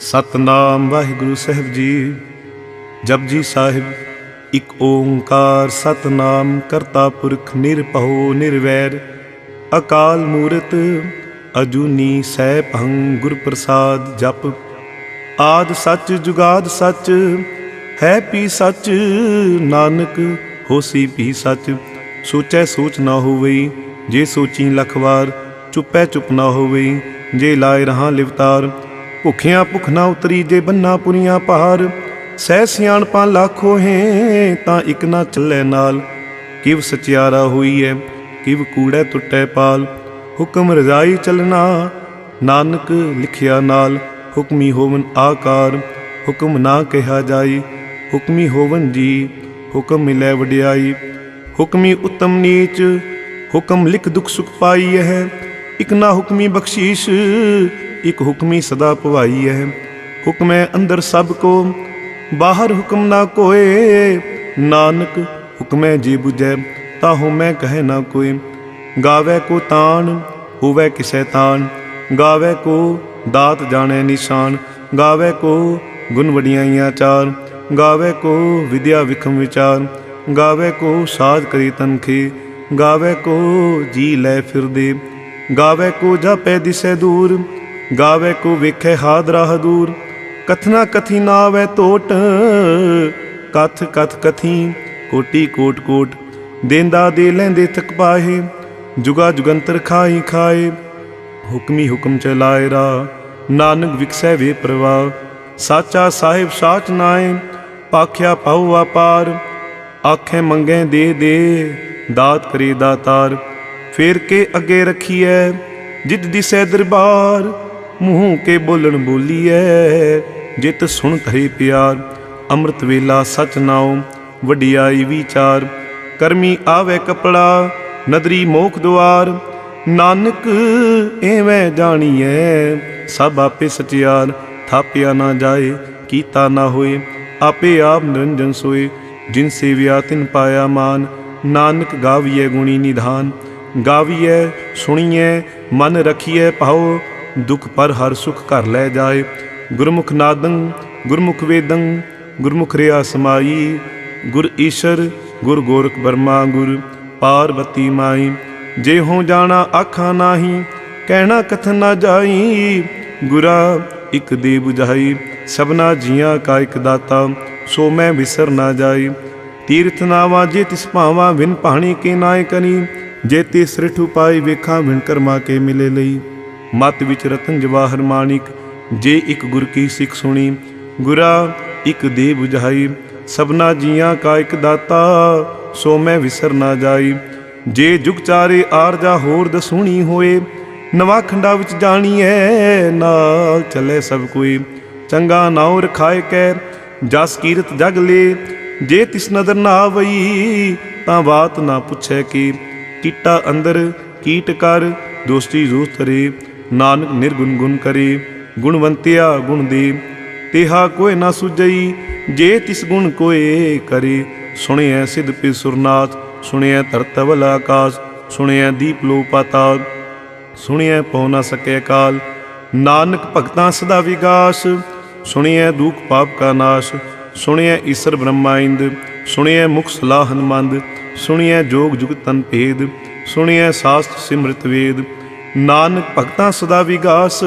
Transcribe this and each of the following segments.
ਸਤਨਾਮ ਵਾਹਿਗੁਰੂ ਸਾਹਿਬ ਜੀ। ਜਪਜੀ ਸਾਹਿਬ, ਇਕ ਓੰਕਾਰ ਸਤਨਾਮ ਕਰਤਾ ਪੁਰਖ ਨਿਰਭਉ ਨਿਰਵੈਰ, ਅਕਾਲ ਮੂਰਤ ਅਜੂਨੀ ਸੈਭੰ ਗੁਰ ਪ੍ਰਸਾਦ ਜਪ। ਆਦ ਸੱਚ ਜੁਗਾਦ ਸੱਚ, ਹੈ ਪੀ ਸੱਚ, ਨਾਨਕ ਹੋਸੀ ਪੀ ਸੱਚ। ਸੋਚੈ ਸੋਚ ਨਾ ਹੋਵਈ, ਜੇ ਸੋਚੀ ਲਖਵਾਰ, ਚੁੱਪੈ ਚੁੱਪ ਨਾ ਹੋਵਈ, ਜੇ ਲਾਏ ਰਹਾ ਲਿਵਤਾਰ। ਭੁਖਿਆਂ ਭੁਖ ਨਾ ਉਤਰੀ ਜੇ ਬੰਨਾ ਪੁਰੀਆਂ ਪਹਾਰ ਸਹਿ ਸਿਆਣਪਾਂ ਲਾਖੋ ਹੈ, ਤਾਂ ਇਕ ਨਾ ਚੱਲੇ ਨਾਲ। ਕਿਵ ਸਚਿਆਰਾ ਹੋਈ ਹੈ ਕਿਵ ਕੂੜੈ ਟੁੱਟੈ ਪਾਲ। ਹੁਕਮ ਰਜ਼ਾਈ ਚਲਣਾ, ਨਾਨਕ ਲਿਖਿਆ ਨਾਲ। ਹੁਕਮੀ ਹੋਵਨ ਆਕਾਰ, ਹੁਕਮ ਨਾ ਕਿਹਾ ਜਾਈ। ਹੁਕਮੀ ਹੋਵਨ ਜੀ, ਹੁਕਮ ਮਿਲੈ ਵਡਿਆਈ। ਹੁਕਮੀ ਉਤਮ ਨੀਚ, ਹੁਕਮ ਲਿਖ ਦੁਖ ਸੁਖ ਪਾਈ ਹੈ ਇਕ ਨਾ ਹੁਕਮੀ ਬਖਸ਼ੀਸ਼ ਇੱਕ ਹੁਕਮੀ ਸਦਾ ਭਵਾਈ ਹੈ। ਹੁਕਮੈ ਅੰਦਰ ਸਭ ਕੋ, ਬਾਹਰ ਹੁਕਮ ਨਾ ਕੋਏ। ਨਾਨਕ, ਹੁਕਮੈ ਜੀ 부ਜੈ ਤਾਹੂ ਮੈਂ ਕਹੈ ਨਾ ਕੋਈ ਗਾਵੇ ਕੋ ਤਾਣ, ਹੋਵੇ ਕਿਸੈ ਤਾਣ ਗਾਵੇ ਕੋ ਦਾਤ ਜਾਣੈ ਨਿਸ਼ਾਨ। ਗਾਵੇ ਕੋ ਗੁਣ ਵਡਿਆਈਆਂ ਚਾਰ। ਗਾਵੇ ਕੋ ਵਿਦਿਆ ਵਿਖਮ ਵਿਚਾਰ। ਗਾਵੇ ਕੋ ਸਾਧ ਕਰੀ ਤਨਖੀ ਗਾਵੇ ਕੋ ਜੀ ਲੈ ਫਿਰਦੇ। ਗਾਵੇ ਕੋ ਜਾਪੈ ਦਿਸੈ ਦੂਰ। ਗਾਵੇ ਕੋ ਵੇਖੈ ਹਾਦਰਾ ਹਦੂਰ ਕਥਨਾ ਕਥੀ ਨਾ ਆਵੈ ਟੋਟ ਕਥ ਕਥ ਕਥੀ ਕੋਟੀ ਕੋਟ ਕੋਟ, ਦੇਂਦਾ ਦੇ ਲੈਂਦੇ ਥਕ ਪਾਹੇ, ਜੁਗਾ ਜੁਗੰਤਰ ਖਾਈ ਖਾਏ ਹੁਕਮੀ ਹੁਕਮ ਚਲਾਏ ਰਾ, ਨਾਨਕ ਵਿਕਸੈ ਵੇ ਪ੍ਰਵਾਹ। ਸਾਚਾ ਸਾਹਿਬ ਸਾਚ ਨਾਏ ਪਾਖਿਆ ਪਾਉ ਆਪਾਰ ਆਖੇ ਮੰਗੇ ਦੇ ਦੇ, ਦਾਤ ਕਰੇ ਦਾਤਾਰ। ਫੇਰ ਕੇ ਅੱਗੇ ਰਖੀਐ, ਜਿਤ ਦਿਸੈ ਦਰਬਾਰ। ਮੂੰਹ ਕੇ ਬੋਲਣ ਬੋਲੀਐ ਜਿਤ ਸੁਣ ਧਰੇ ਪਿਆਰ, ਅੰਮ੍ਰਿਤ ਵੇਲਾ ਸਚ ਨਾਉ, ਵਡਿਆਈ ਵਿਚਾਰ। ਕਰਮੀ ਆਵੇ ਕਪੜਾ, ਨਦਰੀ ਮੋਖ ਦੁਆਰ। ਨਾਨਕ ਐਵੇਂ ਜਾਣੀਐ, ਸਭ ਆਪੇ ਸਚਿਆਰ। ਥਾਪਿਆ ਨਾ ਜਾਏ, ਕੀਤਾ ਨਾ ਹੋਏ, ਆਪੇ ਆਪ ਨਿਰੰਜਨ ਸੋਏ। ਜਿਨ ਸੇਵਿਆ ਤਿਨ ਪਾਇਆ ਮਾਨ, ਨਾਨਕ ਗਾਵੀਐ ਗੁਣੀ ਨਿਧਾਨ। ਗਾਵੀਐ, ਸੁਣੀਐ, ਮਨ ਰਖੀਐ ਭਾਉ। ਦੁਖ ਪਰ ਹਰ ਸੁਖ ਘਰ ਲੈ ਜਾਏ। ਗੁਰਮੁਖ ਨਾਦੰ, ਗੁਰਮੁਖ ਵੇਦੰ, ਗੁਰਮੁਖ ਰਿਆ ਸਮਾਈ। ਗੁਰ ਈਸ਼ਰ, ਗੁਰ ਗੋਰਖ ਬਰਮਾ ਗੁਰ ਪਾਰਵਤੀ ਮਾਈ। ਜੇ ਹੋ ਜਾਣਾ ਆਖਾਂ ਨਾਹੀ, ਕਹਿਣਾ ਕਥਨ ਨਾ ਜਾਈ। ਗੁਰਾ ਇਕ ਦੇ 부ਝਾਈ ਸਭਨਾ ਜੀਆਂ ਕਾ ਇਕ ਦਾਤਾ। ਸੋ ਮੈਂ ਵਿਸਰ ਨਾ ਜਾਈ। ਤੀਰਥ ਨਾਵਾ ਜੇ ਤਿਸ ਭਾਵਾ, ਵਿਨ ਪਾਣੀ ਕੇ ਨਾਏ ਕਨੀ ਜੇ ਤੇ ਸ੍ਰਿਠ ਉਪਾਈ ਵੇਖਾਂ ਵਿਣ ਕਰਮਾ ਕੇ ਮਿਲੇ ਲਈ। ਮਤ ਵਿੱਚ ਰਤਨ ਜਵਾਹਰ ਮਾਣਿਕ, ਜੇ ਇੱਕ ਗੁਰ ਕੀ ਸਿੱਖ ਸੁਣੀ, ਗੁਰਾ ਇੱਕ ਦੇ 부ਝਾਈ ਸਭਨਾ ਜੀਆਂ ਕਾ ਇਕ ਦਾਤਾ, ਸੋ ਮੈਂ ਵਿਸਰ ਨਾ ਜਾਈ। ਜੇ ਜੁਗ ਚਾਰੇ ਆਰਜਾ ਹੋਰ ਦਸੂਣੀ ਹੋਏ, ਨਵਾ ਖੰਡਾ ਵਿੱਚ ਜਾਣੀ ਐ ਨਾਲ ਚੱਲੇ ਸਭ ਕੋਈ। ਚੰਗਾ ਨਾਉ ਰਖਾਏ ਕੈ, ਜਸ ਕੀਰਤ ਜਗ ਲੇ, ਜੇ ਤਿਸ ਨਦਰ ਨਾ ਆਵਈ ਤਾਂ ਬਾਤ ਨਾ ਪੁੱਛੈ ਕੀ। ਕੀਟਾ ਅੰਦਰ ਕੀਟ ਕਰ, ਦੋਸਤੀ ਜੋਸ ਤਰੇ ਨਾਨਕ ਨਿਰਗੁਣ ਗੁਣ ਕਰੇ, ਗੁਣਵੰਤਿਆ ਗੁਣ ਦੇ। ਤੇਹਾ ਕੋਇ ਨਾ ਸੁਜਈ ਜੇ ਤਿਸ ਗੁਣ ਕੋਏ ਕਰੇ। ਸੁਣਿਐ ਸਿਧ ਪੇ ਸੁਰਨਾਥ, ਸੁਣਿਐ ਧਰਤਵਲ ਆਕਾਸ, ਸੁਣਿਐ ਦੀਪ ਲੋ ਪਾਤਾਲ ਸੁਣਿਐ ਪਉ ਨਾ ਸਕੈ ਕਾਲ, ਨਾਨਕ ਭਗਤਾਂ ਸਦਾ ਵਿਗਾਸ। ਸੁਣਿਐ ਦੁਖ ਪਾਪ ਕਾ ਨਾਸ਼, ਸੁਣਿਐ ਈਸ਼ਰ ਬ੍ਰਹਮਾਇੰਦ ਸੁਣਿਐ ਮੁਖ ਸਲਾਹ ਮੰਦ ਸੁਣਿਐ ਜੋਗ ਜੁਗ ਤਨ ਭੇਦ। ਸੁਣਿਐ ਸਾਸਤ ਸਿਮਰਤ ਵੇਦ ਨਾਨਕ ਭਗਤਾਂ ਸਦਾ ਵਿਗਾਸ।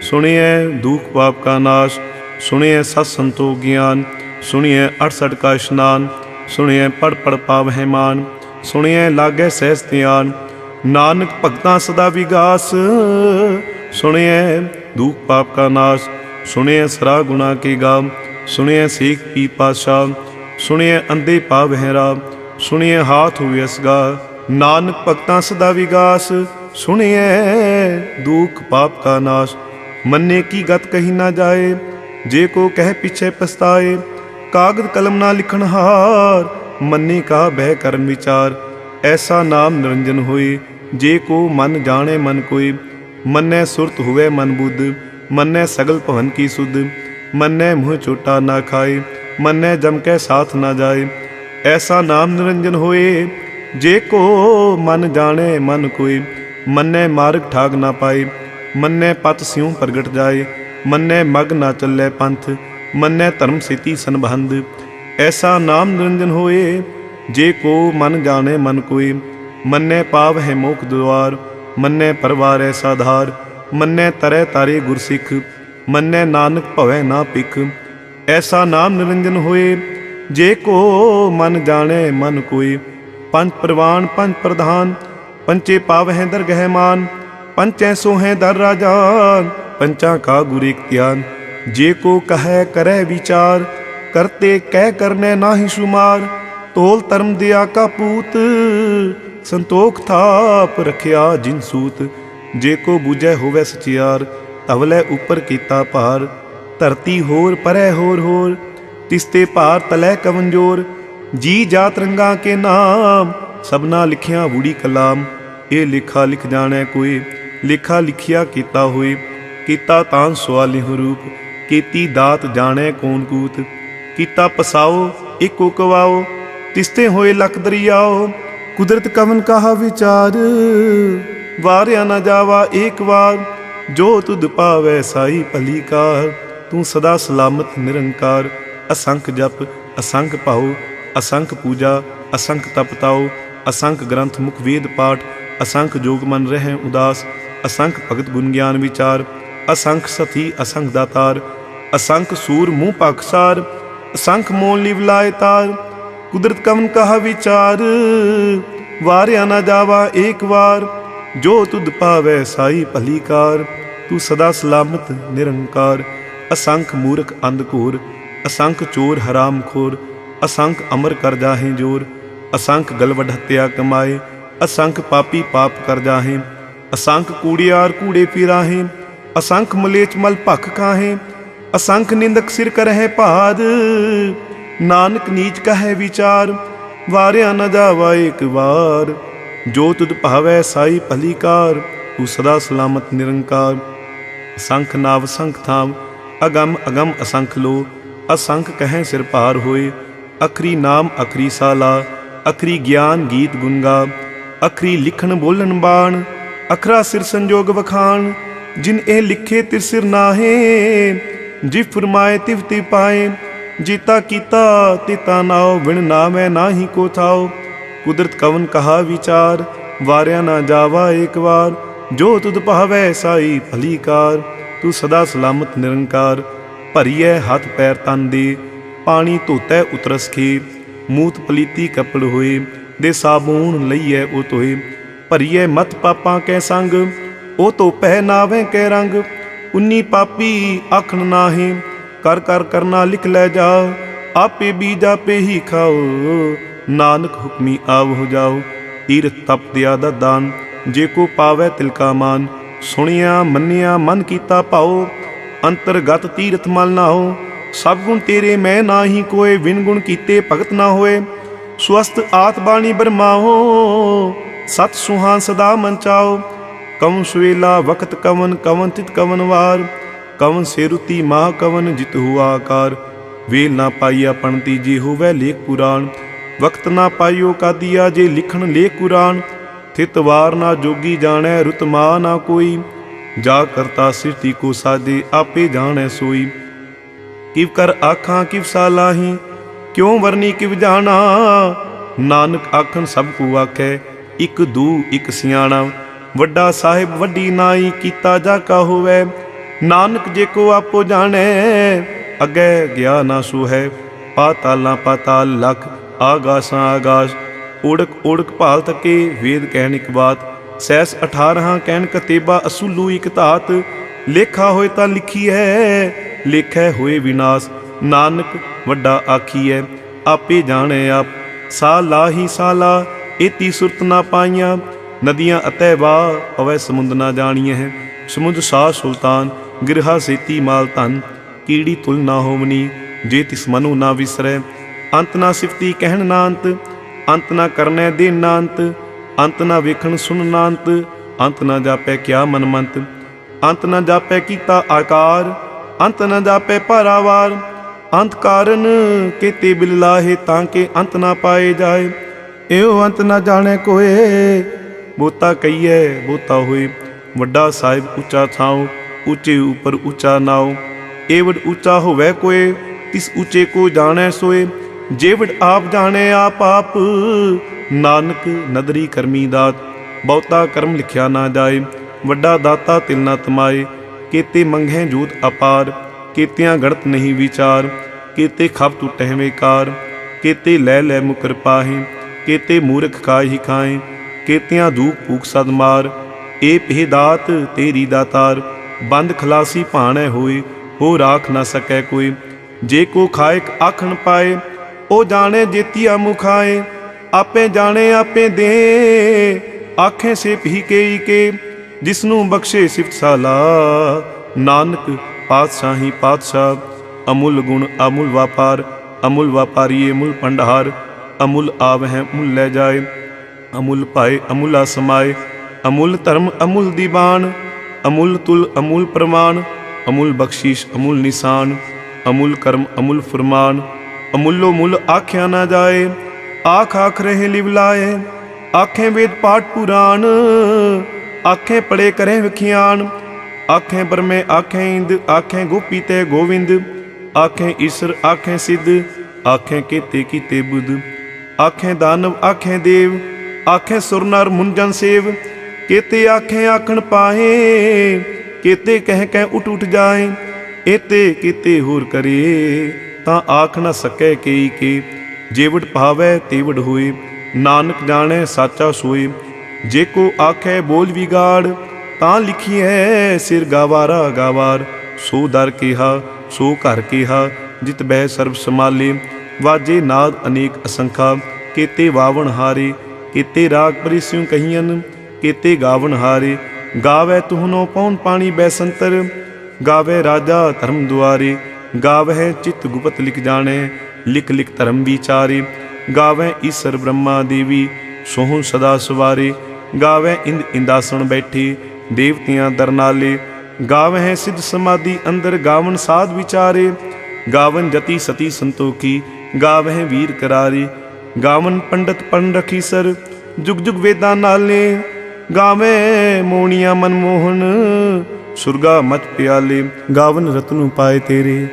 ਸੁਣਿਐ ਦੁਖ ਪਾਪ ਕਾ ਨਾਸ਼, ਸੁਣਿਐ ਸਤ ਸੰਤੋ ਗਿਆਨ, ਸੁਣਿਐ 68 ਕਾ ਇਸ਼ਨਾਨ, ਸੁਣਿਐ ਪੜ ਪੜ ਪਾਵਹਿ ਮਾਨ, ਸੁਣਿਐ ਲਾਗੈ ਸਹਿਸ ਧਿਆਨ। ਨਾਨਕ ਭਗਤਾਂ ਸਦਾ ਵਿਗਾਸ। ਸੁਣਿਐ ਦੁਖ ਪਾਪ ਕਾ ਨਾਸ਼, ਸੁਣਿਐ ਸਰਾ ਗੁਨਾ ਕੇ ਗਾਮ, ਸੁਣਿਐ ਸੇਖ ਪੀ ਪਾਸ਼ਾ ਸੁਣਿਐ ਅੰਦੇ ਪਾਵਹਿ ਰਾਮ, ਸੁਣਿਐ ਹਾਥ ਹੋਇ ਅਸਗਾ। ਨਾਨਕ ਭਗਤਾਂ ਸਦਾ ਵਿਗਾਸ। ਸੁਣਿਐ, ਦੁਖ ਪਾਪ ਕਾ ਨਾਸ਼। ਮੰਨੇ ਕੀ ਗਤ ਕਹੀ ਨਾ ਜਾਏ, ਜੇ ਕੋ ਕਹਿ ਪਿਛੇ ਪਛਤਾਏ। ਕਾਗਦ ਕਲਮ ਨਾ ਲਿਖਣ ਹਾਰ, ਮੰਨੇ ਕਾ ਬਹਿ ਕਰਨ ਵਿਚਾਰ। ਐਸਾ ਨਾਮ ਨਿਰੰਜਨ ਹੋਏ, ਜੇ ਕੋ ਮਨ ਜਾਣੇ ਮਨ ਕੋਈ ਮੰਨੈ ਸੁਰਤ ਹੋਵੇ ਮਨ ਬੁੱਧ, ਮੰਨੈ ਸਗਲ ਭਵਨ ਕੀ ਸੁਧ। ਮੰਨੈ ਮੂੰਹ ਚੋਟਾ ਨਾ ਖਾਏ, ਮੰਨੈ ਜਮ ਕੈ ਸਾਥ ਨਾ ਜਾਏ। ਐਸਾ ਨਾਮ ਨਿਰੰਜਨ ਹੋਏ, ਜੇ ਕੋ ਮਨ ਜਾਣੇ ਮਨ ਕੋਈ ਮੰਨੇ ਮਾਰਗ ਠਾਗ ਨਾ ਪਾਏ, ਮੰਨੇ ਪਤ ਸਿਉ ਪ੍ਰਗਟ ਜਾਏ, ਮੰਨੇ ਮਗ ਨਾ ਚੱਲੇ ਪੰਥ, ਮੰਨੇ ਧਰਮ ਸੇਤੀ ਸੰਬੰਧ। ਐਸਾ ਨਾਮ ਨਿਰੰਜਨ ਹੋਏ, ਜੇ ਕੋ ਮਨ ਜਾਣੇ ਮਨ ਕੋਏ। ਮੰਨੇ ਪਾਵ ਹੈ ਮੋਖ ਦੁਆਰ ਮੰਨੇ ਪਰਵਾਰ ਐਸਾ ਧਾਰ ਮੰਨੇ ਤਰੈ ਤਾਰੇ ਗੁਰਸਿੱਖ, ਮੰਨੈ ਨਾਨਕ ਭਵੈ ਨਾ ਪਿਖ ਐਸਾ ਨਾਮ ਨਿਰੰਜਨ ਹੋਏ, ਜੇ ਕੋ ਮਨ ਜਾਣੇ ਮਨ ਕੋਏ। ਪੰਜ ਪ੍ਰਵਾਨ ਪੰਜ ਪ੍ਰਧਾਨ ਪੰਚੇ ਪਾਵ ਦਰ ਗਹਿਮਾਨ, ਪੰਚੈ ਸੋਹੈ ਦਰ ਰਾਜਾਨ, ਪੰਚਾ ਕਾ ਗੁਰ ਇਖਤਿਆਨ ਜੇ ਕੋ ਕਹੈ ਕਰੈ ਵਿਚਾਰ, ਕਰਤੇ ਕਹਿ ਕਰਨੇ ਨਾਹੀ ਸੁਮਾਰ। ਤੋਲ ਧਰਮ ਦਿਆ ਕਾ ਪੂਤ, ਸੰਤੋਖ ਥਾਪ ਰਖਿਆ ਜਿਨ ਸੂਤ। ਜੇ ਕੋ ਬੂਝੈ ਹੋਵੇ ਸਚਿਆਰ, ਤਵਲੇ ਉਪਰ ਕੀਤਾ ਭਾਰ। ਧਰਤੀ ਹੋਰ ਪਰੈ ਹੋਰ ਹੋਰ, ਤਿਸਤੇ ਭਾਰ ਤਲੈ ਕਵੰਜੋਰ। ਜੀ ਜਾਤ ਰੰਗਾ ਕੇ ਨਾਮ, ਸਭਨਾ ਲਿਖਿਆ ਬੂੜੀ ਕਲਾਮ। ਇਹ ਲਿਖਾ ਲਿਖ ਜਾਣੈ ਕੋਈ, ਲਿਖਾ ਲਿਖਿਆ ਕੀਤਾ ਹੋਏ ਕੀਤਾ ਤਾਂ ਸਵਾਲਿ ਰੂਪ ਕੀਤੀ ਦਾਤ ਜਾਣੈ ਕੌਣ ਕੂਤ, ਕੀਤਾ ਪਸਾਓ, ਇੱਕੋ ਕਵਾਓ, ਤਿਸਤੇ ਹੋਏ ਲਖ ਦਰਿਆਓ, ਕੁਦਰਤ ਕਵਨ ਕਹਾ ਵਿਚਾਰ, ਵਾਰਿਆ ਨਾ ਜਾਵਾ ਏਕ ਵਾਰ, ਜੋ ਤੁਧ ਪਾਵੈ ਸਾਈ ਭਲੀ ਕਾਰ ਤੂੰ ਸਦਾ ਸਲਾਮਤ ਨਿਰੰਕਾਰ, ਅਸੰਖ ਜਪ, ਅਸੰਖ ਭਾਉ, ਅਸੰਖ ਪੂਜਾ, ਅਸੰਖ ਤਪਤਾਉ ਅਸੰਖ ਗ੍ਰੰਥ ਮੁਖ ਵੇਦ ਪਾਠ ਅਸੰਖ ਜੋਗ ਮਨ ਰਹਿ ਉਦਾਸ, ਅਸੰਖ ਭਗਤ ਗੁਣ ਗਿਆਨ ਵਿਚਾਰ, ਅਸੰਖ ਸਤੀ ਅਸੰਖ ਦਾਤਾਰ, ਅਸੰਖ ਸੂਰ ਮੂੰਹ ਪਖਸਾਰ ਅਸੰਖ ਮੋਲ ਲਿਵ ਲਾਏ ਤਾਰ, ਕੁਦਰਤ ਕਵਨ ਕਹਾ ਵਿਚਾਰ, ਵਾਰਿਆ ਨਾ ਜਾਵਾ ਏਕ ਵਾਰ, ਜੋ ਤੁਧ ਪਾਵੈ ਸਾਈ ਭਲੀ ਕਾਰ, ਤੂੰ ਸਦਾ ਸਲਾਮਤ ਨਿਰੰਕਾਰ, ਅਸੰਖ ਮੂਰਖ ਅੰਧਕੂਰ ਅਸੰਖ ਚੋਰ ਹਰਾਮ ਖੋਰ, ਅਸੰਖ ਅਮਰ ਕਰ ਜਾਹੇ ਜੋਰ, ਅਸੰਖ ਗਲਵਡ ਹੱਤਿਆ ਕਮਾਏ ਅਸੰਖ ਪਾਪੀ ਪਾਪ ਕਰ ਜਾਹੇ, ਅਸੰਖ ਕੂੜਿਆਰ ਕੂੜੇ ਫਿਰਾਹੇ ਅਸੰਖ ਮਲੇਚ ਮਲ ਭਖ ਕਾਹੇ ਅਸੰਖ ਨਿੰਦਕ ਸਿਰ ਕਰਹਿ ਭਾਦ। ਨਾਨਕ ਨੀਚ ਕਹੈ ਵਿਚਾਰ, ਵਾਰਿਆ ਨ ਜਾਵਾ ਏਕ ਵਾਰ। ਜੋ ਤੁਧ ਭਾਵੈ ਸਾਈ ਭਲੀ ਤੂੰ ਸਦਾ ਸਲਾਮਤ ਨਿਰੰਕਾਰ। ਅਸੰਖ ਨਾਵ ਸੰਖ ਥਾਮ ਅਗੰਮ ਅਗੰਮ ਅਸੰਖ ਲੋ, ਅਸੰਖ ਕਹੈ ਸਿਰ ਭਾਰ ਹੋਏ। ਅਖਰੀ ਨਾਮ ਅਖਰੀ ਸਾਲਾ, ਅਖਰੀ ਗਿਆਨ ਗੀਤ ਗੁੰਗਾ ਅਖਰੀ ਲਿਖਣ ਬੋਲਣ ਬਾਣ, ਅਖਰਾ ਸਿਰ ਸੰਜੋਗ ਵਖਾਣ, ਜਿਨ ਇਹ ਲਿਖੇ ਤਿਰ ਸਿਰ ਨਾਹੇ ਜੀ ਫਰਮਾਏ ਤਿਵ ਤੀ ਪਾਏ, ਜੀਤਾ ਕੀਤਾ ਤਿਤਾ ਨਾਉ, ਵਿਣ ਨਾਮੈ ਨਾਹੀ ਕੋ ਥਾਉ। ਕੁਦਰਤ ਕਵਨ ਕਹਾ ਵਿਚਾਰ, ਵਾਰਿਆ ਨਾ ਜਾਵਾ ਏਕ ਵਾਰ, ਜੋ ਤੁਧ ਭਾਵੈ ਸਾਈ ਭਲੀਕਾਰ ਤੂੰ ਸਦਾ ਸਲਾਮਤ ਨਿਰੰਕਾਰ, ਭਰੀਐ ਹੱਥ ਪੈਰ ਤਨ ਦੇ, ਪਾਣੀ ਧੋਤੈ ਉਤਰਸ ਖੇ ਮੂਤ ਪਲੀਤੀ ਕਪੜ ਹੋਏ। ਦੇ ਸਾਬੂਨ ਲਈਐ ਉਹ ਤੋਏ ਭਰੀਐ ਮਤ ਪਾਪਾਂ ਕੈ ਸੰਗ, ਉਹ ਤੋ ਪਹਿ ਨਾਵੇਂ ਕੈ ਰੰਗ। ਉਨੀ ਪਾਪੀ ਆਖਣ ਨਾਹੀ, ਕਰ ਕਰ ਕਰਨਾ ਲਿਖ ਲੈ ਜਾ। ਆਪੇ ਬੀਜ ਪੇ ਹੀ ਖਾਓ, ਨਾਨਕ ਹੁਕਮੀ ਆਵ ਹੋ ਜਾਓ। ਤੀਰਥ ਤਪ ਦਿਆ ਦਾ ਦਾਨ, ਜੇ ਕੋ ਪਾਵੈ ਤਿਲਕਾ ਮਾਨ। ਸੁਣਿਆ, ਮੰਨਿਆ, ਮਨ ਕੀਤਾ ਭਾਉ ਅੰਤਰਗਤ ਤੀਰਥ ਮਲ ਨਾ ਹੋ ਸਭ ਗੁਣ ਤੇਰੇ ਮੈਂ ਨਾਹੀ ਕੋਏ ਵਿਨ ਗੁਣ ਕੀਤੇ ਭਗਤ ਨਾ ਹੋਏ। ਸਵਸਤ ਆਤ ਬਾਣੀ ਬਰਮਾਓ, ਸਤ ਸੁਹਾਨ ਸਦਾ ਮਨ ਚਾਓ। ਕਵਨ ਸੁਵੇਲਾ ਵਕਤ ਕਵਨ ਕਵਨ ਤਿਤ ਕਵਨ ਵਾਰ। ਕਵਨ ਸੇਰੁਤੀ ਮਾ ਕਵਨ ਜਿਤ ਹੁਆ ਆਕਾਰ। ਵੇਲ ਨਾ ਪਾਈਆ ਪਣਤੀ ਜੇ ਹੋਵੇ ਲੇਖ ਪੁਰਾਣ। ਵਕਤ ਨਾ ਪਾਈਓ ਕਾਦੀਆ ਜੇ ਲਿਖਣ ਲੇਖ ਕੁਰਾਨ। ਥਿਤ ਵਾਰ ਨਾ ਜੋਗੀ ਜਾਣੈ ਰੁਤ ਮਾ ਨਾ ਕੋਈ। ਜਾ ਕਰਤਾ ਸਿਰਤੀ ਕੋ ਸਾਜੇ ਆਪੇ ਜਾਣੈ ਸੋਈ। ਕਿਵ ਕਰ ਆਖਾਂ ਕਿਵ ਸਾਲਾਹੀ ਕਿਉ ਵਰਨੀ ਕਿਵ ਜਾਣਾ ਨਾਨਕ ਆਖਣ ਸਭ ਕੋ ਆਖੈ, ਇਕ ਦੂ, ਇਕ ਸਿਆਣਾ। ਵੱਡਾ ਸਾਹਿਬ ਵੱਡੀ ਨਾਈ ਕੀਤਾ ਜਾ ਕਾ ਹੋਵੇ। ਨਾਨਕ ਜੇ ਕੋ ਆਪੋ ਜਾਣੈ, ਅਗੈ ਗਿਆ ਨਾ ਸੋ ਹੈ ਪਾਤਾਲਾਂ ਪਾਤਾਲ ਲਖ, ਆਗਾਸਾਂ ਆਗਾਸ। ਓੜਕ ਓੜਕ ਭਾਲ ਤਕੇ ਵੇਦ ਕਹਿਣ ਇਕ ਬਾਤ। ਸੈਸ 18 ਕਹਿਣ ਕਤੇਬਾ ਅਸੂਲੂ ਇਕ ਧਾਤ। ਲੇਖਾ ਹੋਏ ਤਾਂ ਲਿਖੀ ਹੈ ਲੇਖੈ ਹੋਏ ਵਿਨਾਸ਼। ਨਾਨਕ ਵੱਡਾ ਆਖੀਐ, ਆਪੇ ਜਾਣੈ ਆਪ। ਸਾ ਲਾਹੀ ਸਾਲਾ ਏਤੀ ਸੁਰਤ ਨਾ ਪਾਈਆਂ। ਨਦੀਆਂ ਅਤੈ ਵਾ ਅਵੈ ਸਮੁੰਦ ਨਾ ਜਾਣੀਐ। ਹੈ ਸਮੁੰਦ ਸਾ ਸੁਲਤਾਨ, ਗਿਰਹਾ ਸੇਤੀ ਮਾਲ ਧਨ। ਕੀੜੀ ਤੁਲ ਨਾ ਹੋਵਨੀ, ਜੇ ਤਿਸ ਮਨੂ ਨਾ ਵਿਸਰੈ। ਅੰਤ ਨਾ ਸਿਫਤੀ ਕਹਿਣ ਨਾ ਅੰਤ ਅੰਤ ਨਾ ਕਰਨੈ ਦੇ ਨਾ ਅੰਤ ਅੰਤ ਨਾ ਵੇਖਣ ਸੁਣ ਨਾ ਅੰਤ ਅੰਤ ਨਾ ਜਾਪੈ ਕਿਆ ਮਨਮੰਤ। ਅੰਤ ਨਾ ਜਾਪੈ ਕੀਤਾ ਆਕਾਰ, ਅੰਤ ਨਾ ਜਾਪੈ ਭਾਰਾਵਾਰ ਅੰਤ ਕਾਰਨ ਕੇਤੇ ਬਿਲ ਲਾਹੇ ਤਾਂ ਕਿ ਅੰਤ ਨਾ ਪਾਏ ਜਾਏ। ਇਹੋ ਅੰਤ ਨਾ ਜਾਣੇ ਕੋਏ, ਬੋਤਾ ਕਈਐ ਬੋਤਾ ਹੋਏ। ਵੱਡਾ ਸਾਹਿਬ ਉੱਚਾ ਥਾਉ, ਉੱਚੇ ਉਪਰ ਉੱਚਾ ਨਾਉ। ਏਵਡ ਉੱਚਾ ਹੋਵੇ ਕੋਏ, ਤਿਸ ਉੱਚੇ ਕੋ ਜਾਣੈ ਸੋਏ। ਜੇਵੜ ਆਪ ਜਾਣੈ ਆਪ ਆਪ, ਨਾਨਕ ਨਦਰੀ ਕਰਮੀ ਦਾਤ। ਬਹੁਤਾ ਕਰਮ ਲਿਖਿਆ ਨਾ ਜਾਏ, ਵੱਡਾ ਦਾਤਾ ਤਿਲ ਨਾ ਤਮਾਏ। ਕੀਤੇ ਮੰਘੇ ਜੂਤ ਅਪਾਰ। ਕੀਤਿਆਂ ਗੜਤ ਨਹੀਂ ਵਿਚਾਰ, ਕੀਤੇ ਖਪ ਟੁਟਹਿ ਵੇਕਾਰ ਕੀਤੇ ਲੈ ਲੈ ਮੁਕਰ ਪਾਹੇ, ਕੀਤੇ ਮੂਰਖ ਕਾਇ ਖਾਏ ਕੀਤਿਆਂ ਦੂਖ ਭੂਖ ਸਦ ਮਾਰ, ਏ ਪਹਿ ਦਾਤ ਤੇਰੀ ਦਾਤਾਰ, ਬੰਦ ਖਲਾਸੀ ਭਾਣੈ ਹੋਏ, ਹੋ ਰਾਖ ਨਾ ਸਕੈ ਕੋਈ, ਜੇ ਕੋ ਖਾਇਕ ਆਖਣ ਪਾਏ ਉਹ ਜਾਣੇ ਜੇਤੀਆ ਮੁਖਾਏ ਆਪੇ ਜਾਣੇ ਆਪੇ ਦੇ, ਆਖੇ ਸੇ ਪੀ ਕੇ ਕੇ ਜਿਸ ਨੂੰ ਬਖਸ਼ੇ ਸਿਫਤ ਸਾਲਾ, ਨਾਨਕ ਪਾਤਸ਼ਾਹੀ ਪਾਤਸ਼ਾਹ, ਅਮੁੱਲ ਗੁਣ ਅਮੁੱਲ ਵਪਾਰ, ਅਮੁੱਲ ਵਪਾਰੀਏ ਮੁੱਲ ਭੰਡਾਰ, ਅਮੁੱਲ ਆਵਹਿ ਮੁੱਲ ਲੈ ਜਾਏ, ਅਮੁੱਲ ਭਾਏ ਅਮੁੱਲਾ ਸਮਾਏ, ਅਮੁੱਲ ਧਰਮ ਅਮੁੱਲ ਦੀਵਾਨ, ਅਮੁੱਲ ਤੁਲ ਅਮੁੱਲ ਪ੍ਰਮਾਨ ਅਮੁੱਲ ਬਖਸ਼ੀਸ਼ ਅਮੁੱਲ ਨਿਸ਼ਾਨ, ਅਮੁੱਲ ਕਰਮ ਅਮੁੱਲ ਫਰਮਾਨ, ਅਮੁੱਲੋ ਮੁੱਲ ਆਖਿਆ ਨਾ ਜਾਏ, ਆਖ ਆਖ ਰਹੇ ਲਿਵ ਲਾਏ, ਆਖੇ ਵੇਦ ਪਾਠ ਪੁਰਾਣ, ਆਖੇ ਪੜੇ ਕਰੇ ਵਿਖਿਆਨ ਆਖੇ ਬਰਮੇ, ਆਖੇ ਇੰਦ, ਆਖੇ ਗੋਪੀ ਤੇ ਗੋਵਿੰਦ। ਆਖੇ ਈਸ਼ਰ, ਆਖੇ ਸਿੱਧ, ਆਖੇ ਕੀਤੇ ਕੀਤੇ ਬੁੱਧ। ਆਖੇ ਦਾਨਵ, ਆਖੇ ਦੇਵ, ਆਖੇ ਸੁਰਨਰ ਮੁੰਜਨ ਸੇਵ। ਕੀਤੇ ਆਖੇ ਆਖਣ ਪਾਏ ਕੀਤੇ ਕਹਿ ਕਹਿ ਉਟ ਉਟ ਜਾਏ। ਏਤੇ ਕੀਤੇ ਹੋਰ ਕਰੇ, ਤਾਂ ਆਖ ਨਾ ਸਕੈ ਕਈ ਕੇ। ਜੇਵੜ ਭਾਵੈ ਤੇਵੜ ਹੋਏ, ਨਾਨਕ ਜਾਣੈ ਸਾਚਾ ਸੋਏ। ਜੇ ਕੋ ਆਖੈ ਬੋਲ ਵਿਗਾੜ ਤਾਂ ਲਿਖੀਐ, ਸਿਰ ਗਾਵਾਰਾ ਗਾਵਾਰ, ਸੋ ਦਰ ਕਿਹਾ, ਸੋ ਘਰ ਕਿਹਾ, ਜਿਤ ਬਹਿ ਸਰਬ ਸਮਾਲੇ ਵਾਜੇ ਨਾਦ ਅਨੇਕ ਅਸੰਖਾ, ਕੀਤੇ ਵਾਵਣ ਹਾਰੇ, ਕੀਤੇ ਰਾਗ ਪਰਿਸਿਉ ਕਹੀਨ ਕੀਤੇ ਗਾਵਣ ਹਾਰੇ। ਗਾਵੇ ਤੁਹਨੋ ਪੌਣ ਪਾਣੀ ਬੈਸੰਤਰ ਗਾਵੇ ਰਾਜਾ ਧਰਮ ਦੁਆਰੇ। ਗਾਵਹਿ ਚਿਤ ਗੁਪਤ ਲਿਖ ਜਾਣੈ, ਲਿਖ ਲਿਖ ਧਰਮ ਵਿਚਾਰੇ। ਗਾਵੇ ਈਸ਼ਰ ਬ੍ਰਹਮਾ ਦੇਵੀ ਸੋਹਣ ਸਦਾ ਸਵਾਰੇ। ਗਾਵੇ ਇੰਦ ਇੰਦਾਸਣ ਬੈਠੀ ਦੇਵਤਿਆਂ ਦਰਨਾਲੇ ਗਾਵਹਿ ਸਿਧ ਸਮਾਧੀ ਅੰਦਰ ਗਾਵਨ ਸਾਧ ਵਿਚਾਰੇ। ਗਾਵਨ ਜਤੀ ਸਤੀ ਸੰਤੋਖੀ, ਗਾਵਹਿ ਵੀਰ ਕਰਾਰੇ। ਗਾਵਨ ਪੰਡਤ ਪਨ ਰਖੀ ਸਰ, ਜੁਗ ਜੁਗ ਵੇਦਾਂ ਨਾਲੇ। ਗਾਵੇਂ ਮੋਣੀਆਂ ਮਨਮੋਹਨ, ਸੁਰਗਾ ਮਤ ਪਿਆਲੇ। ਗਾਵਨ ਰਤਨੁ ਪਾਏ ਤੇਰੇ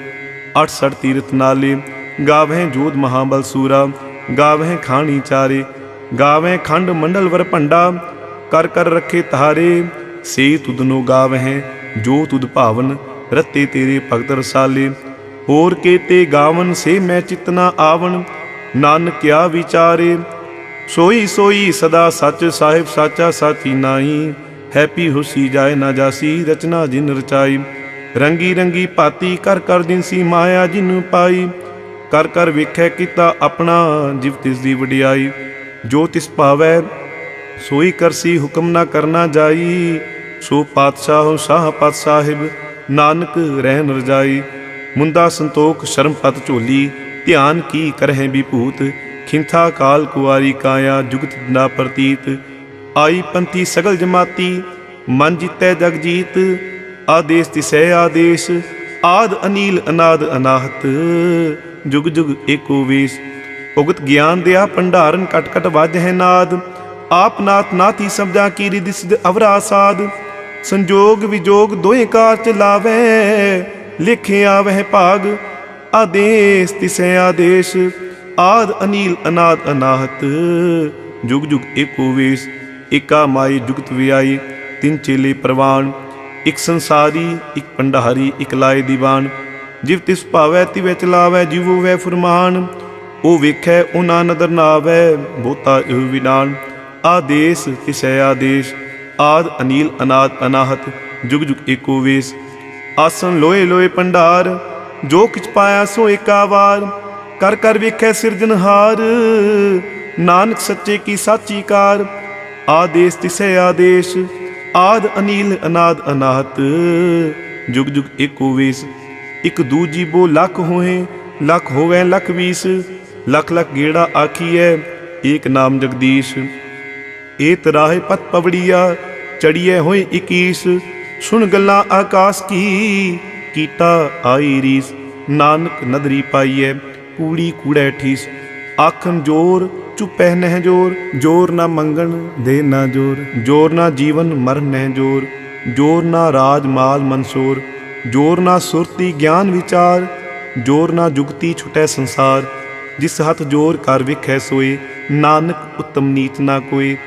68 ਤੀਰਥ ਨਾਲੇ। ਗਾਵਹਿ ਜੋਧ ਮਹਾਬਲ ਸੂਰਾ, ਗਾਵਹਿ ਖਾਣੀ ਚਾਰੇ। ਗਾਵਹਿ ਖੰਡ ਮੰਡਲ ਵਰ ਭੰਡਾ, ਕਰ ਕਰ ਰੱਖੇ ਤਾਰੇ ਸੇ ਤੁਧ ਤੁਧਨੋ ਗਾਵਹਿ, ਜੋ ਤੁਧ ਭਾਵਨ ਰਤੇ ਤੇਰੇ ਭਗਤ ਰਸਾਲੇ। ਹੋਰ ਕੇਤੇ ਗਾਵਨ ਸੇ ਮੈਂ ਚਿਤਨਾ ਆਵਣ ਨਾਨਕਿਆ ਵਿਚਾਰੇ। ਸੋਈ ਸੋਈ ਸਦਾ ਸੱਚ ਸਾਹਿਬ ਸਾਚਾ ਸਾਚੀ ਨਾਹੀ, ਹੈਪੀ ਹੁਸੀ ਜਾਏ ਨਾ ਜਾਸੀ ਰਚਨਾ ਜਿਨ ਰਚਾਈ। ਰੰਗੀ ਰੰਗੀ ਭਾਤੀ ਕਰ ਕਰ ਦਿਨਸੀ ਮਾਇਆ ਜਿਨ ਪਾਈ। ਕਰ ਕਰ ਵੇਖੈ ਕੀਤਾ ਆਪਣਾ ਜਿਵ ਤਿਸ ਦੀ ਵਡਿਆਈ। ਜੋ ਤਿਸ ਭਾਵੈ, ਸੋਈ ਕਰਸੀ ਹੁਕਮ ਨਾ ਕਰਨਾ ਜਾਈ। ਸੋ ਪਾਤਸ਼ਾਹ ਸ਼ਾਹ ਪਤ ਸਾਹਿਬ, ਨਾਨਕ ਰਹਿਨ ਰਜਾਈ। ਮੁੰਦਾ ਸੰਤੋਖ ਸ਼ਰਮ ਪਤ ਝੋਲੀ, ਧਿਆਨ ਕੀ ਕਰਹਿ ਵਿਭੂਤ ਖਿੰਥਾ ਕਾਲ ਕੁਵਾਰੀ ਕਾਇਆ ਜੁਗਤ ਨਾ ਪ੍ਰਤੀਤ। ਆਈ ਪੰਥੀ ਸਗਲ ਜਮਾਤੀ, ਮਨ ਜਿਤੈ ਜਗ ਜੀਤ। ਆਦੇਸ ਤਿਸੈ ਆਦੇਸ਼, ਆਦ ਅਨੀਲ ਅਨਾਦ ਅਨਾਹਤ। ਜੁਗ ਜੁਗ ਏਕੋ ਵੇਸ ਉਗਤ ਗਿਆਨ ਦਿਆ ਭੰਡਾਰਨ ਕਟ ਕਟ ਵੱਜ ਹੈ ਨਾਦ। ਆਪ ਨਾਥ ਨਾਥੀ ਸਬਦਾ ਕੀ ਰਿਦਿ ਸਿਧ ਅਵਰਾ ਸਾਧ ਸੰਜੋਗ ਵਿਜੋਗ ਦੋਏ ਕਾਰ ਚ ਲਾਵੇ, ਲਿਖਿਆ ਵਹਿ ਭਾਗ, ਆਦੇਸ ਤਿਸੈ ਆਦੇਸ਼, ਆਦ ਅਨੀਲ ਅਨਾਦ ਅਨਾਹਤ। ਜੁਗ ਜੁਗ ਏਕੋ ਵੇਸ, ਏਕਾ ਮਾਈ ਜੁਗਤ ਵਿਆਈ ਤਿੰਨ ਚੇਲੇ ਪ੍ਰਵਾਨ, ਇਕ ਸੰਸਾਰੀ, ਇੱਕ ਪੰਡਾਰੀ ਇੱਕ ਲਾਏ ਦੀਵਾਨ। ਜਿਵ ਤਿਸ ਭਾਵੈ ਤਿਵੈ ਚਲਾਵੈ, ਜਿਵੋ ਵੈ ਫਰਮਾਨ, ਉਹ ਵੇਖੈ ਉਹਨਾਂ ਨਦਰ ਨਾ ਆਵੈ ਬੋਤਾ ਇਹ ਵਿਨਾਨ ਆਦੇਸ ਤਿਸੈ ਆਦੇਸ਼ ਆਦ ਅਨੀਲ ਅਨਾਦ ਅਨਾਹਤ, ਜੁਗ ਜੁਗ ਏਕੋ ਵੇਸ। ਆਸਨ ਲੋਏ ਲੋਏ ਪੰਡਾਰ, ਜੋ ਕਿਛ ਪਾਇਆ ਸੋ ਏਕਾ ਵਾਰ। ਕਰ ਕਰ ਵੇਖੈ ਸਿਰਜਨਹਾਰ ਨਾਨਕ ਸੱਚੇ ਕੀ ਸਾਚੀ ਕਾਰ। ਆਦੇਸ ਤਿਸੈ ਆਦੇਸ਼, ਆਦ ਅਨੀਲ ਅਨਾਦ ਅਨਾਹਤ, ਜੁਗ ਜੁਗ ਏਕੋ ਵੇਸ। ਇਕ ਦੂਜੀ ਬੋ ਲੱਖ ਹੋਏ, ਲੱਖ ਹੋਵੇ ਲੱਖ ਵੀਸ। ਲੱਖ ਲੱਖ ਗੇੜਾ ਆਖੀਐ, ਏਕ ਨਾਮ ਜਗਦੀਸ਼। ਏ ਤਰਾਹੇ ਪਤ ਪਵੜੀਆ ਚੜੀਏ ਹੋਏ 21 ਸੁਣ ਗੱਲਾਂ ਆਕਾਸ਼ ਕੀ ਕੀਤਾ ਆਈ ਰੀਸ। ਨਾਨਕ ਨਦਰੀ ਪਾਈਐ, ਕੂੜੀ ਕੂੜੈ ਠੀਸ। ਆਖਨ ਜੋਰ ਚੁਪੈ ਨਹਿ ਜੋਰ। ਜੋਰ ਨਾ ਮੰਗਣ ਦੇ ਨਾ ਜੋਰ। ਜੋਰ ਨਾ ਜੀਵਨ, ਮਰਨ ਨਹਿ ਜੋਰ। ਜੋਰ ਨਾ ਰਾਜ, ਮਾਲ, ਮਨਸੂਰ। ਜੋਰ ਨਾ ਸੁਰਤੀ, ਗਿਆਨ, ਵਿਚਾਰ। ਜੋਰ ਨਾ ਜੁਗਤੀ, ਛੁਟੈ ਸੰਸਾਰ। ਜਿਸ ਹੱਥ ਜੋਰ ਕਰ ਵਿਖੈ ਸੋਏ। ਨਾਨਕ ਉਤਮ ਨੀਚ ਨਾ ਕੋਏ।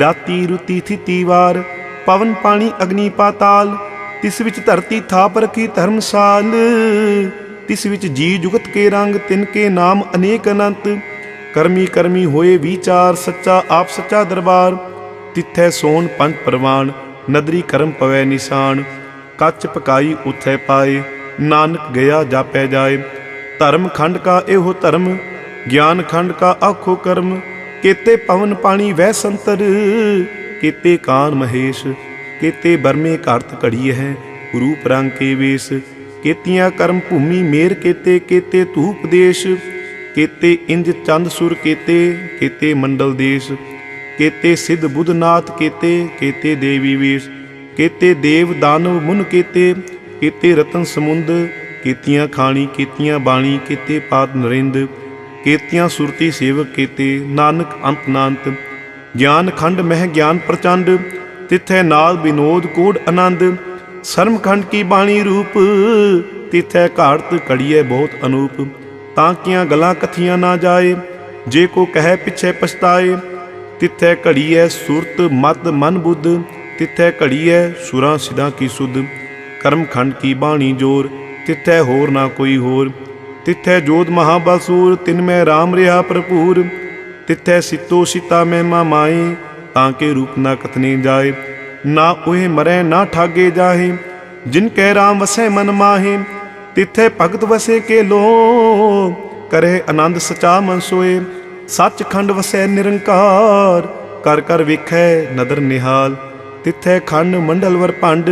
ਰਾਤੀ ਰੁਤੀ ਥਿਤੀ ਵਾਰ ਪਵਨ ਪਾਣੀ ਅਗਨੀ ਪਾਤਾਲ, ਤਿਸ ਵਿੱਚ ਧਰਤੀ ਥਾਪ ਰਖੀ ਧਰਮਸਾਲ। ਤਿਸ ਵਿੱਚ ਜੀ ਜੁਗਤ ਕੇ ਰੰਗ, ਤਿਨ ਕੇ ਨਾਮ ਅਨੇਕ ਅਨੰਤ। ਕਰਮੀ ਕਰਮੀ ਹੋਏ ਵਿਚਾਰ, ਸੱਚਾ ਆਪ ਸੱਚਾ ਦਰਬਾਰ। ਤਿੱਥੈ ਸੋਣ ਪੰਜ ਪ੍ਰਵਾਨ ਨਦਰੀ ਕਰਮ ਪਵੈ ਨਿਸ਼ਾਨ। ਕੱਚ ਪਕਾਈ ਉਥੈ ਪਾਏ, ਨਾਨਕ ਗਿਆ ਜਾਪੈ ਜਾਏ। ਧਰਮ ਖੰਡ ਕਾ ਇਹੋ ਧਰਮ, ਗਿਆਨ ਖੰਡ ਕਾ ਆਖੋ ਕਰਮ। ਕੇਤੇ ਪਵਨ ਪਾਣੀ ਵਹਿ ਸੰਤਰ, ਕੀਤੇ ਕਾਨ ਮਹੇਸ਼, ਕੀਤੇ ਬਰਮੇ ਘਰਤ ਘੜੀ ਹੈ, ਰੂਪ ਰੰਗ ਕੇ ਵੇਸ, ਕੀਤੀਆਂ ਕਰਮ ਭੂਮੀ ਮੇਰ ਕੀਤੇ ਕੀਤੇ ਧੂਪ ਦੇਸ਼, ਕੀਤੇ ਇੰਜ ਚੰਦ ਸੁਰ ਕੇਤੇ, ਕੀਤੇ ਮੰਡਲ ਦੇਸ਼, ਕੇਤੇ ਸਿੱਧ ਬੁੱਧਨਾਥ ਕੀਤੇ, ਕੇਤੇ ਦੇਵੀ ਵੇਸ਼, ਕੇਤੇ ਦੇਵ ਦਾਨਵ ਮੁਨ ਕੇਤੇ, ਕੀਤੇ ਰਤਨ ਸਮੁੰਦ, ਕੀਤੀਆਂ ਖਾਣੀ, ਕੀਤੀਆਂ ਬਾਣੀ, ਕੀਤੇ ਪਾਤ ਨਰਿੰਦ ਕੀਤੀਆਂ ਸੁਰਤੀ ਸੇਵਕ ਕੀਤੇ, ਨਾਨਕ ਅੰਤ ਨਾਨਤ, ਗਿਆਨ ਖੰਡ ਮਹਿ ਗਿਆਨ ਪ੍ਰਚੰਡ, ਤਿਥੈ ਨਾਲ ਵਿਨੋਦ ਕੋਡ ਆਨੰਦ, ਸਰਮ ਖੰਡ ਕੀ ਬਾਣੀ ਰੂਪ, ਤਿੱਥੈ ਘਾੜਤ ਘੜੀਐ ਬਹੁਤ ਅਨੂਪ, ਤਾਂ ਕੀਆਂ ਗਲਾਂ ਕਥੀਆਂ ਨਾ ਜਾਏ, ਜੇ ਕੋ ਕਹੈ ਪਿਛੈ ਪਛਤਾਏ, ਤਿੱਥੈ ਘੜੀਐ ਸੁਰਤ ਮਤ ਮਨ ਬੁੱਧ, ਤਿੱਥੈ ਘੜੀਐ ਸੁਰਾਂ ਸਿਧਾਂ ਕੀ ਸੁਧ, ਕਰਮ ਖੰਡ ਕੀ ਬਾਣੀ ਜੋਰ, ਤਿੱਥੈ ਹੋਰ ਨਾ ਕੋਈ ਹੋਰ ਤਿੱਥੈ ਜੋਧ ਮਹਾਬਲਸੂਰ ਤਿਨ ਮੈਂ RAM ਰਿਹਾ ਭਰਪੂਰ। ਤਿੱਥੈ ਸਿੱਤੋ ਸੀਤਾ ਮਹਿਮਾ ਮਾਏ ਤਾਂ ਕੇ ਰੂਪ ਨਾ ਕਥਨੇ ਜਾਏ। ਨਾ ਉਹੇ ਮਰੈ, ਨਾ ਠਾਗੇ ਜਾਹੇ, ਜਿਨ ਕੈ RAM ਵਸੈ ਮਨ ਮਾਹੇ। ਤਿੱਥੈ ਭਗਤ ਵਸੇ ਕੇ ਲੋ ਕਰੇ ਆਨੰਦ ਸਚਾ ਮਨ ਸੋਏ। ਸੱਚਖੰਡ ਵਸੈ ਨਿਰੰਕਾਰ, ਕਰ ਕਰ ਵੇਖੈ ਨਦਰ ਨਿਹਾਲ। ਤਿੱਥੈ ਖੰਡ ਮੰਡਲ ਵਰ ਭੰਡ,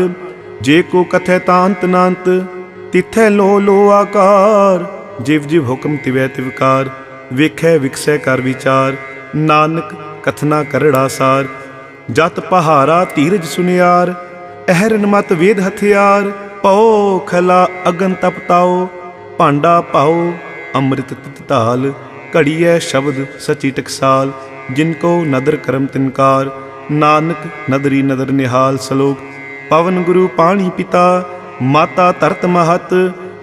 ਜੇ ਕੋ ਕਥੈ ਤਾਂਤ ਨਾਂਤ ਨਾੰਤ ਤਿੱਥੈ ਲੋ ਲੋ ਆਕਾਰ। ਜਿਵ ਜਿਵ ਹੁਕਮ ਤਿਵੈ ਤਿਵਕਾਰ ਵੇਖੈ ਵਿਕਸੈ ਕਰ ਵਿਚਾਰ, ਨਾਨਕ ਕਥਨਾ ਕਰੜਾ ਸਾਰ। ਜਤ ਪਹਾਰਾ ਧੀਰਜ ਸੁਨਿਆਰ, ਅਹਰਨ ਮਤ ਵੇਦ ਹਥਿਆਰ, ਪਉ ਖਲਾ ਅਗਨ ਤਪਤਾਓ ਭਾਂਡਾ ਪਾਓ ਅੰਮ੍ਰਿਤ ਤਿਤ ਧਾਲ, ਘੜੀਐ ਸ਼ਬਦ ਸਚੀ ਟਕਸਾਲ, ਜਿਨ ਕੋ ਨਦਰ ਕਰਮ ਤਿਨਕਾਰ ਨਾਨਕ ਨਦਰੀ ਨਦਰ ਨਿਹਾਲ ਸਲੋਕ, ਪਵਨ ਗੁਰੂ ਪਾਣੀ ਪਿਤਾ, ਮਾਤਾ ਤਰਤ ਮਹਤ